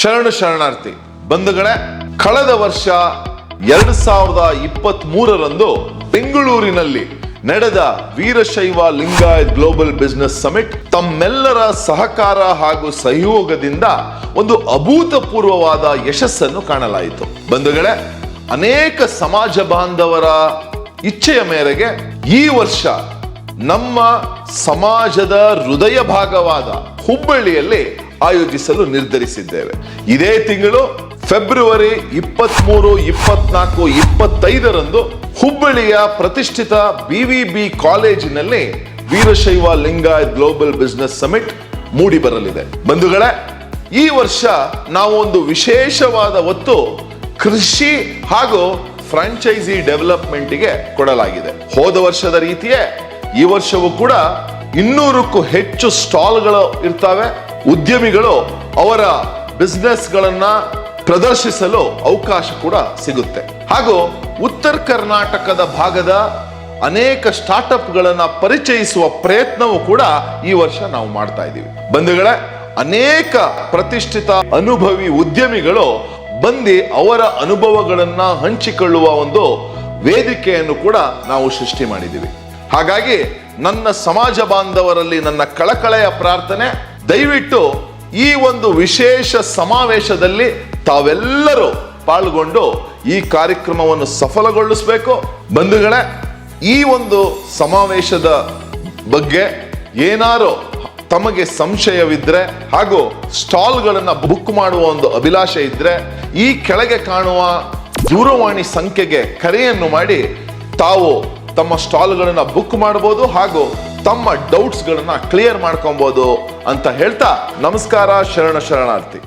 ಶರಣ ಶರಣಾರ್ಥಿ. ಬಂಧುಗಳೇ, ಕಳೆದ ವರ್ಷ ಎರಡ್ ಸಾವಿರದ ಇಪ್ಪತ್ತ್ ಮೂರರಂದು ಬೆಂಗಳೂರಿನಲ್ಲಿ ನಡೆದ Veerashaiva Lingayat global business summit ತಮ್ಮೆಲ್ಲರ ಸಹಕಾರ ಹಾಗೂ ಸಹಯೋಗದಿಂದ ಒಂದು ಅಭೂತಪೂರ್ವವಾದ ಯಶಸ್ಸನ್ನು ಕಾಣಲಾಯಿತು. ಬಂಧುಗಳೇ, ಅನೇಕ ಸಮಾಜ ಬಾಂಧವರ ಇಚ್ಛೆಯ ಮೇರೆಗೆ ಈ ವರ್ಷ ನಮ್ಮ ಸಮಾಜದ ಹೃದಯ ಭಾಗವಾದ ಹುಬ್ಬಳ್ಳಿಯಲ್ಲಿ ಆಯೋಜಿಸಲು ನಿರ್ಧರಿಸಿದ್ದೇವೆ. ಇದೇ ತಿಂಗಳು ಫೆಬ್ರವರಿ ಇಪ್ಪತ್ಮೂರು, ಇಪ್ಪತ್ನಾಲ್ಕು, ಇಪ್ಪತ್ತೈದರಂದು ಹುಬ್ಬಳ್ಳಿಯ ಪ್ರತಿಷ್ಠಿತ ಬಿವಿಬಿ ಕಾಲೇಜಿನಲ್ಲಿ Veerashaiva Lingayat global business summit ಮೂಡಿ ಬರಲಿದೆ ಬಂಧುಗಳೇ, ಈ ವರ್ಷ ನಾವು ಒಂದು ವಿಶೇಷವಾದ ಒತ್ತು ಕೃಷಿ ಹಾಗೂ ಫ್ರಾಂಚೈಸಿ ಡೆವಲಪ್ಮೆಂಟ್ಗೆ ಕೊಡಲಾಗಿದೆ. ಹೋದ ವರ್ಷದ ರೀತಿಯೇ ಈ ವರ್ಷವೂ ಕೂಡ ಇನ್ನೂರಕ್ಕೂ ಹೆಚ್ಚು ಸ್ಟಾಲ್ಗಳು ಇರ್ತವೆ. ಉದ್ಯಮಿಗಳು ಅವರ ಬಿಸ್ನೆಸ್ಗಳನ್ನು ಪ್ರದರ್ಶಿಸಲು ಅವಕಾಶ ಕೂಡ ಸಿಗುತ್ತೆ. ಹಾಗೂ ಉತ್ತರ ಕರ್ನಾಟಕದ ಭಾಗದ ಅನೇಕ ಸ್ಟಾರ್ಟ್ಅಪ್ಗಳನ್ನು ಪರಿಚಯಿಸುವ ಪ್ರಯತ್ನವೂ ಕೂಡ ಈ ವರ್ಷ ನಾವು ಮಾಡ್ತಾ ಇದ್ದೀವಿ. ಬಂಧುಗಳೇ, ಅನೇಕ ಪ್ರತಿಷ್ಠಿತ ಅನುಭವಿ ಉದ್ಯಮಿಗಳು ಬಂದು ಅವರ ಅನುಭವಗಳನ್ನು ಹಂಚಿಕೊಳ್ಳುವ ಒಂದು ವೇದಿಕೆಯನ್ನು ಕೂಡ ನಾವು ಸೃಷ್ಟಿ ಮಾಡಿದ್ದೀವಿ. ಹಾಗಾಗಿ ನನ್ನ ಸಮಾಜ ಬಾಂಧವರಲ್ಲಿ ನನ್ನ ಕಳಕಳೆಯ ಪ್ರಾರ್ಥನೆ, ದಯವಿಟ್ಟು ಈ ಒಂದು ವಿಶೇಷ ಸಮಾವೇಶದಲ್ಲಿ ತಾವೆಲ್ಲರೂ ಪಾಲ್ಗೊಂಡು ಈ ಕಾರ್ಯಕ್ರಮವನ್ನು ಸಫಲಗೊಳಿಸಬೇಕು. ಬಂಧುಗಳೇ, ಈ ಒಂದು ಸಮಾವೇಶದ ಬಗ್ಗೆ ಏನಾರು ತಮಗೆ ಸಂಶಯವಿದ್ರೆ ಹಾಗೂ ಸ್ಟಾಲ್ಗಳನ್ನ ಬುಕ್ ಮಾಡುವ ಒಂದು ಅಭಿಲಾಷೆ ಇದ್ರೆ ಈ ಕೆಳಗೆ ಕಾಣುವ ದೂರವಾಣಿ ಸಂಖ್ಯೆಗೆ ಕರೆಯನ್ನು ಮಾಡಿ ತಾವು ತಮ್ಮ ಸ್ಟಾಲ್ಗಳನ್ನು ಬುಕ್ ಮಾಡಬಹುದು ಹಾಗೂ ತಮ್ಮ ಡೌಟ್ಸ್ಗಳನ್ನು ಕ್ಲಿಯರ್ ಮಾಡ್ಕೊಬೋದು ಅಂತ ಹೇಳ್ತಾ ನಮಸ್ಕಾರ ಶರಣ ಶರಣಾರ್ಥಿ.